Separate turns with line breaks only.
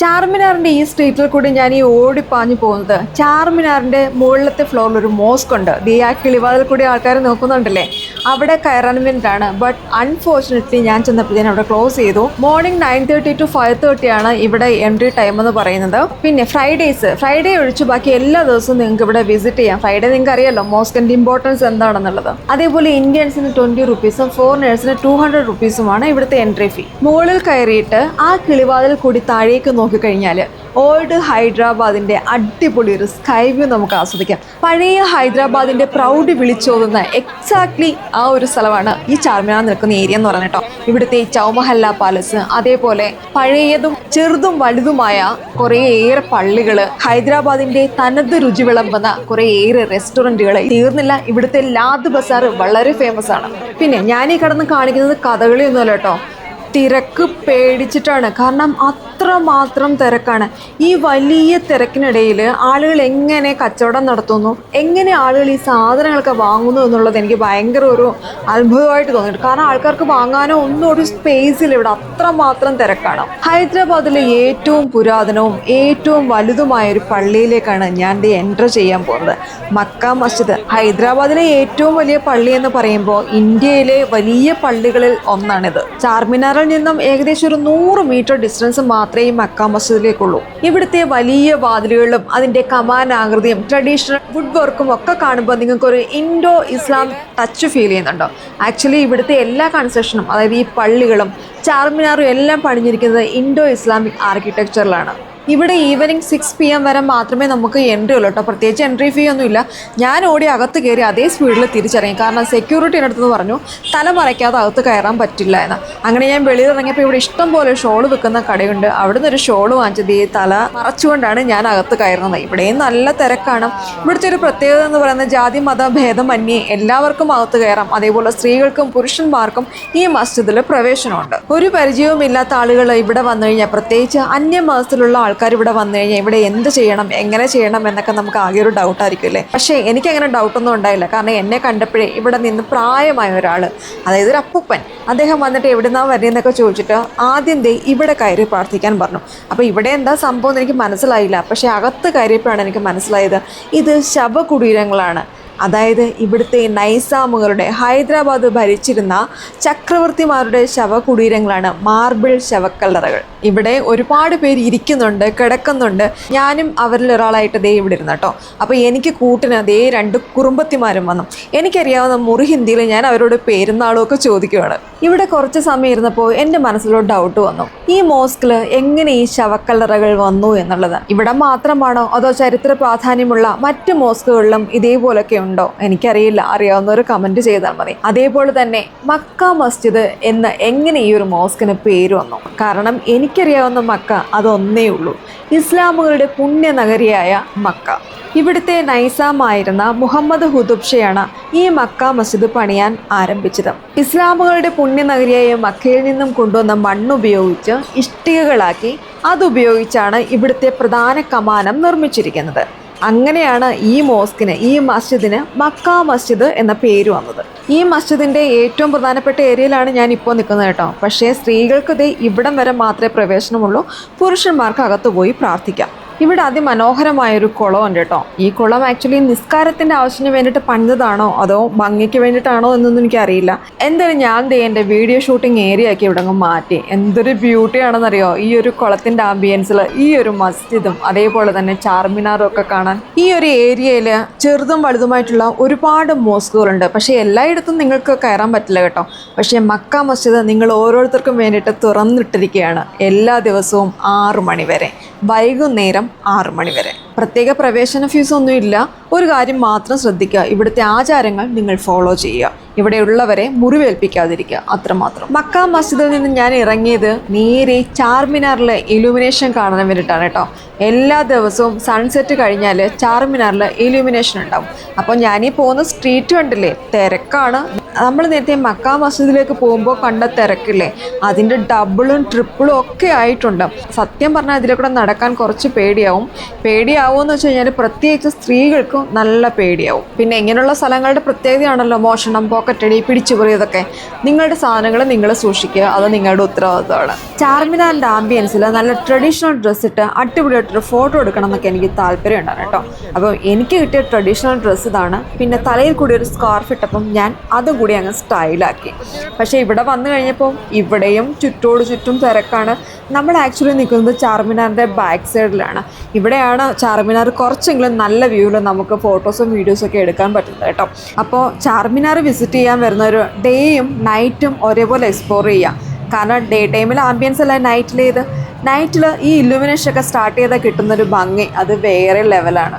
ചാർമിനാറിന്റെ ഈ സ്ട്രീറ്റിൽ കൂടി ഞാൻ ഈ ഓടിപ്പാഞ്ഞു പോകുന്നത്. ചാർമിനാറിന്റെ മുകളിലത്തെ ഫ്ലോറിൽ ഒരു മോസ്ക് ഉണ്ട്. ദേ ആ കിളിവാതിൽ കൂടി ആൾക്കാർ നോക്കുന്നുണ്ടല്ലേ? അവിടെ കയറാൻ വേണ്ടിയിട്ടാണ്. ബട്ട് അൺഫോർച്ചുനേറ്റ്ലി ഞാൻ ചെന്നപ്പോൾ ഞാൻ അവിടെ ക്ലോസ് ചെയ്തു. Morning nine thirty to five thirty ആണ് ഇവിടെ എൻട്രി ടൈം എന്ന് പറയുന്നത്. പിന്നെ ഫ്രൈഡേസ് ഫ്രൈഡേ ഒഴിച്ച് ബാക്കി എല്ലാ ദിവസവും നിങ്ങൾക്ക് ഇവിടെ വിസിറ്റ് ചെയ്യാം. ഫ്രൈഡേ നിങ്ങൾക്ക് അറിയാലോ മോസ്കിന്റെ ഇമ്പോർട്ടൻസ് എന്താണെന്നുള്ളത്. അതേപോലെ ഇന്ത്യൻസിന് ട്വന്റി റുപ്പീസും ഫോറിനേഴ്സിന് ടു ഹൺഡ്രഡ് റുപ്പീസുമാണ് ഇവിടുത്തെ എൻട്രി ഫീ മുകളിൽ കയറിയിട്ട് ആ കിളിവാതിൽ കൂടി താഴേക്ക് നോക്കിക്കഴിഞ്ഞാൽ ഓൾഡ് ഹൈദരാബാദിന്റെ അടിപൊളി ഒരു സ്കൈ വ്യൂ നമുക്ക് ആസ്വദിക്കാം. പഴയ ഹൈദരാബാദിന്റെ പ്രൗഡ് വിളിച്ചോതുന്ന എക്സാക്ട്ലി ആ ഒരു സ്ഥലമാണ് ഈ ചാർമിനാർ നിൽക്കുന്ന ഏരിയ എന്ന് പറഞ്ഞ കേട്ടോ. ഇവിടുത്തെ ഈ ചൗമഹല്ല പാലസ് അതേപോലെ പഴയതും ചെറുതും വലുതുമായ കുറേയേറെ പള്ളികൾ ഹൈദരാബാദിന്റെ തനത് രുചി വിളമ്പുന്ന കുറേയേറെ റെസ്റ്റോറന്റുകൾ തീർന്നില്ല. ഇവിടുത്തെ ലാദ് ബസാർ വളരെ ഫേമസ് ആണ്. പിന്നെ ഞാൻ ഈ കടന്ന് കാണിക്കുന്നത് കഥകളിയൊന്നുമല്ല കേട്ടോ. തിരക്ക് പേടിച്ചിട്ടാണ്. കാരണം അത്രമാത്രം തിരക്കാണ്. ഈ വലിയ തിരക്കിനിടയിൽ ആളുകൾ എങ്ങനെ കച്ചവടം നടത്തുന്നു? എങ്ങനെ ആളുകൾ ഈ സാധനങ്ങളൊക്കെ വാങ്ങുന്നു എന്നുള്ളത് എനിക്ക് ഭയങ്കര ഒരു അത്ഭുതമായിട്ട് തോന്നിയിട്ട് കാരണം ആൾക്കാർക്ക് വാങ്ങാനോ ഒന്നും ഒരു സ്പേസിൽ ഇവിടെ. അത്രമാത്രം തിരക്കാണ്. ഹൈദരാബാദിലെ ഏറ്റവും പുരാതനവും ഏറ്റവും വലുതുമായ ഒരു പള്ളിയിലേക്കാണ് ഞാൻ ഇത് എന്റർ ചെയ്യാൻ പോകുന്നത്. മക്ക മസ്ജിദ്. ഹൈദരാബാദിലെ ഏറ്റവും വലിയ പള്ളി എന്ന് പറയുമ്പോൾ ഇന്ത്യയിലെ വലിയ പള്ളികളിൽ ഒന്നാണിത്. ചാർമിനാറിൽ നിന്നും ഏകദേശം ഒരു നൂറ് മീറ്റർ ഡിസ്റ്റൻസ് മാത്രമേ മക്ക മസൂദിലേക്കുള്ളൂ ഇവിടുത്തെ വലിയ വാതിലുകളും അതിന്റെ കമാനാകൃതിയും ട്രഡീഷണൽ വുഡ് വർക്കും ഒക്കെ കാണുമ്പോൾ നിങ്ങൾക്ക് ഒരു ഇൻഡോ ഇസ്ലാം ടച്ച് ഫീൽ ചെയ്യുന്നുണ്ടോ. ആക്ച്വലി ഇവിടുത്തെ എല്ലാ കൺസ്ട്രക്ഷനും അതായത് ഈ പള്ളികളും ചാർമിനാറും എല്ലാം പണിഞ്ഞിരിക്കുന്നത് ഇൻഡോ ഇസ്ലാമിക് ആർക്കിടെക്ചറിലാണ് ഇവിടെ ഈവനിങ് സിക്സ് പി എം വരെ മാത്രമേ നമുക്ക് എൻട്രി ഉള്ളൂ കേട്ടോ പ്രത്യേകിച്ച് എൻട്രി ഫീ ഒന്നുമില്ല ഞാൻ ഓടി അകത്ത് കയറി അതേ സ്പീഡിൽ തിരിച്ചിറങ്ങി. കാരണം സെക്യൂരിറ്റി അടുത്ത് പറഞ്ഞു തല മറയ്ക്കാതെ അകത്ത് കയറാൻ പറ്റില്ല എന്ന്. അങ്ങനെ ഞാൻ വെളിയിൽ ഇറങ്ങിയപ്പോൾ ഇവിടെ ഇഷ്ടം പോലെ ഷോൾ വിൽക്കുന്ന കടയുണ്ട്. അവിടുന്ന് ഒരു ഷോൾ വാങ്ങിച്ചത് ഈ തല മറച്ചുകൊണ്ടാണ് ഞാൻ അകത്ത് കയറുന്നത്. ഇവിടെയും നല്ല തിരക്കാണ്. ഇവിടുത്തെ ഒരു പ്രത്യേകത എന്ന് പറയുന്നത് ജാതി മത ഭേദമന്യേ എല്ലാവർക്കും അകത്ത് കയറാം. അതേപോലെ സ്ത്രീകൾക്കും പുരുഷന്മാർക്കും ഈ മസ്ജിദിൽ പ്രവേശനമുണ്ട്. ഒരു പരിചയവും ഇല്ലാത്ത ആളുകൾ ഇവിടെ വന്നു കഴിഞ്ഞാൽ പ്രത്യേകിച്ച് അന്യമതത്തിലുള്ള ആൾക്കാർ ഇവിടെ വന്നു കഴിഞ്ഞാൽ ഇവിടെ എന്ത് ചെയ്യണം എങ്ങനെ ചെയ്യണം എന്നൊക്കെ നമുക്ക് ആകെ ഒരു ഡൗട്ട് ആയിരിക്കുമല്ലേ പക്ഷേ എനിക്ക് അങ്ങനെ ഡൗട്ടൊന്നും ഉണ്ടായില്ല. കാരണം എന്നെ കണ്ടപ്പോഴേ ഇവിടെ നിന്ന് പ്രായമായ ഒരാൾ അതായത് ഒരു അപ്പൂപ്പൻ അദ്ദേഹം വന്നിട്ട് എവിടുന്നാ വരുന്നതെന്നൊക്കെ ചോദിച്ചിട്ട് ആദ്യം ദേ ഇവിടെ കയറി പ്രാർത്ഥിക്കാൻ പറഞ്ഞു. അപ്പോൾ ഇവിടെ എന്താ സംഭവം എന്ന് എനിക്ക് മനസ്സിലായില്ല. പക്ഷേ അകത്ത് കയറിയപ്പോഴാണ് എനിക്ക് മനസ്സിലായത്. ഇത് ശവകുടീരങ്ങളാണ്. അതായത് ഇവിടുത്തെ നൈസാമുകളുടെ ഹൈദരാബാദ് ഭരിച്ചിരുന്ന ചക്രവർത്തിമാരുടെ ശവകുടീരങ്ങളാണ് മാർബിൾ ശവക്കല്ലറകൾ. ഇവിടെ ഒരുപാട് പേര് ഇരിക്കുന്നുണ്ട് കിടക്കുന്നുണ്ട്. ഞാനും അവരിൽ ഒരാളായിട്ട് ദേ ഇവിടെ ഇരുന്നു കേട്ടോ. അപ്പോൾ എനിക്ക് കൂട്ടിന് അതേ രണ്ട് കുറുമ്പത്തിമാരും വന്നു. എനിക്കറിയാവുന്ന മുറി ഹിന്ദിയിൽ ഞാൻ അവരോട് പേരുന്നാളും ഒക്കെ ചോദിക്കുകയാണ് ഇവിടെ കുറച്ച് സമയം ഇരുന്നപ്പോൾ എന്റെ മനസ്സിലൊരു ഡൗട്ട് വന്നു. ഈ മോസ്കിൽ എങ്ങനെ ഈ ശവക്കല്ലറകൾ വന്നു എന്നുള്ളത്? ഇവിടെ മാത്രമാണോ അതോ ചരിത്ര പ്രാധാന്യമുള്ള മറ്റ് മോസ്കുകളിലും ഇതേപോലൊക്കെ ഉണ്ടോ? എനിക്കറിയില്ല. അറിയാവുന്നവർ കമന്റ് ചെയ്താൽ മതി. അതേപോലെ തന്നെ മക്ക മസ്ജിദ് എന്ന് എങ്ങനെ ഈ ഒരു മോസ്കിന് പേര് വന്നു? കാരണം എനിക്കറിയാവുന്ന മക്ക അതൊന്നേ ഉള്ളൂ. ഇസ്ലാമുകളുടെ പുണ്യനഗരിയായ മക്ക. ഇവിടുത്തെ നൈസാമായിരുന്ന മുഹമ്മദ് ഹുദുബ്ഷയാണ് ഈ മക്ക മസ്ജിദ് പണിയാൻ ആരംഭിച്ചത്. ഇസ്ലാമുകളുടെ പുണ്യനഗരിയായ മക്കയിൽ നിന്നും കൊണ്ടുവന്ന മണ്ണുപയോഗിച്ച് ഇഷ്ടികകളാക്കി അതുപയോഗിച്ചാണ് ഇവിടുത്തെ പ്രധാന കമാനം നിർമ്മിച്ചിരിക്കുന്നത്. അങ്ങനെയാണ് ഈ മോസ്കിന് ഈ മസ്ജിദിന് മക്ക മസ്ജിദ് എന്ന പേര് വന്നത്. ഈ മസ്ജിദിന്റെ ഏറ്റവും പ്രധാനപ്പെട്ട ഏരിയയിലാണ് ഞാൻ ഇപ്പോൾ നിൽക്കുന്നത് കേട്ടോ. പക്ഷേ സ്ത്രീകൾക്ക് ഇതേ ഇവിടം വരെ മാത്രമേ പ്രവേശനമുള്ളൂ. പുരുഷന്മാർക്ക് അകത്ത് പോയി പ്രാർത്ഥിക്കാം. ഇവിടെ അതിമനോഹരമായ ഒരു കുളമുണ്ട് കേട്ടോ. ഈ കുളം ആക്ച്വലി നിസ്കാരത്തിന്റെ ആവശ്യത്തിന് വേണ്ടിട്ട് പണിതതാണോ? അതോ ഭംഗിക്ക് വേണ്ടിയിട്ടാണോ എന്നൊന്നും എനിക്ക് അറിയില്ല എന്തായാലും ഞാൻ ദേ എന്റെ വീഡിയോ ഷൂട്ടിംഗ് ഏരിയ ആക്കി ഇവിടെ മാറ്റി. എന്തൊരു ബ്യൂട്ടി ആണെന്നറിയോ ഈ ഒരു കുളത്തിന്റെ ആംബിയൻസിൽ ഈ ഒരു മസ്ജിദും അതേപോലെ തന്നെ ചാർമിനാറും ഒക്കെ കാണാൻ. ഈ ഒരു ഏരിയയിൽ ചെറുതും വലുതുമായിട്ടുള്ള ഒരുപാട് മോസ്കുകളുണ്ട്. പക്ഷേ എല്ലായിടത്തും നിങ്ങൾക്ക് കയറാൻ പറ്റില്ല കേട്ടോ. പക്ഷേ മക്ക മസ്ജിദ് നിങ്ങൾ ഓരോരുത്തർക്കും വേണ്ടിയിട്ട് തുറന്നിട്ടിരിക്കുകയാണ്. എല്ലാ ദിവസവും ആറു മണി വരെ. വൈകുന്നേരം ആറു മണി വരെ പ്രത്യേക പ്രവേശന ഫീസ് ഒന്നുമില്ല ഒരു കാര്യം മാത്രം ശ്രദ്ധിക്കുക. ഇവിടുത്തെ ആചാരങ്ങൾ നിങ്ങൾ ഫോളോ ചെയ്യുക. ഇവിടെയുള്ളവരെ മുറിവേൽപ്പിക്കാതിരിക്കുക. അത്രമാത്രം മക്ക മസ്ജിദിൽ നിന്ന് ഞാൻ ഇറങ്ങിയത് നേരെ ചാർമിനാറിലെ ഇലുമിനേഷൻ കാണാൻ വേണ്ടിയിട്ടാണ് കേട്ടോ. എല്ലാ ദിവസവും സൺസെറ്റ് കഴിഞ്ഞാൽ ചാർമിനാറിൽ ഇലുമിനേഷൻ ഉണ്ടാവും. അപ്പോൾ ഞാനീ പോകുന്ന സ്ട്രീറ്റ് കണ്ടില്ലേ? തിരക്കാണ്. നമ്മൾ നേരത്തെ മക്ക മസ്ജിദിലേക്ക് പോകുമ്പോൾ കണ്ട തിരക്കില്ലേ? അതിന്റെ ഡബിളും ട്രിപ്പിളും ഒക്കെ ആയിട്ടുണ്ട്. സത്യം പറഞ്ഞാൽ ഇതിലെ നടക്കാൻ കുറച്ച് പേടിയാവും. പേടിയാവും പേടിയാവുമെന്ന് വെച്ച് കഴിഞ്ഞാൽ പ്രത്യേകിച്ച് സ്ത്രീകൾക്കും നല്ല പേടിയാവും. പിന്നെ ഇങ്ങനെയുള്ള സ്ഥലങ്ങളുടെ പ്രത്യേകതയാണല്ലോ മോഷണം പോക്കറ്റടി പിടിച്ചുപറി നിങ്ങളുടെ സാധനങ്ങൾ നിങ്ങൾ സൂക്ഷിക്കുക അത് നിങ്ങളുടെ ഉത്തരവാദിത്തമാണ്. ചാർമിനാറിന്റെ ആംബിയൻസിൽ നല്ല ട്രഡീഷണൽ ഡ്രസ്സ് ഇട്ട് അടിപൊളിയായിട്ടൊരു ഫോട്ടോ എടുക്കണം എന്നൊക്കെ എനിക്ക് താല്പര്യം ഉണ്ടാണ് കേട്ടോ. അപ്പോൾ എനിക്ക് കിട്ടിയ ട്രഡീഷണൽ ഡ്രസ്സ് ഇതാണ്. പിന്നെ തലയിൽ കൂടി ഒരു സ്കാർഫ് ഇട്ടപ്പം ഞാൻ അതും കൂടി അങ്ങ് സ്റ്റൈലാക്കി പക്ഷേ ഇവിടെ വന്നു കഴിഞ്ഞപ്പം ഇവിടെയും ചുറ്റോട് ചുറ്റും തിരക്കാണ്. നമ്മൾ ആക്ച്വലി നിൽക്കുന്നത് ചാർമിനാറിന്റെ ബാക്ക് സൈഡിലാണ് ഇവിടെയാണ് ചാർമിനാർ കുറച്ചെങ്കിലും നല്ല വ്യൂവിൽ നമുക്ക് ഫോട്ടോസും വീഡിയോസും ഒക്കെ എടുക്കാൻ പറ്റുന്നത് കേട്ടോ. അപ്പോൾ ചാർമിനാർ വിസിറ്റ് ചെയ്യാൻ വരുന്ന ഒരു ഡേയും നൈറ്റും ഒരേപോലെ എക്സ്പ്ലോർ ചെയ്യുക കാരണം ഡേ ടൈമിൽ ആംബിയൻസ് അല്ല നൈറ്റിലേത് നൈറ്റിൽ ഈ ഇലുമിനേഷൻ ഒക്കെ സ്റ്റാർട്ട് ചെയ്താൽ കിട്ടുന്നൊരു ഭംഗി. അത് വേറെ ലെവലാണ്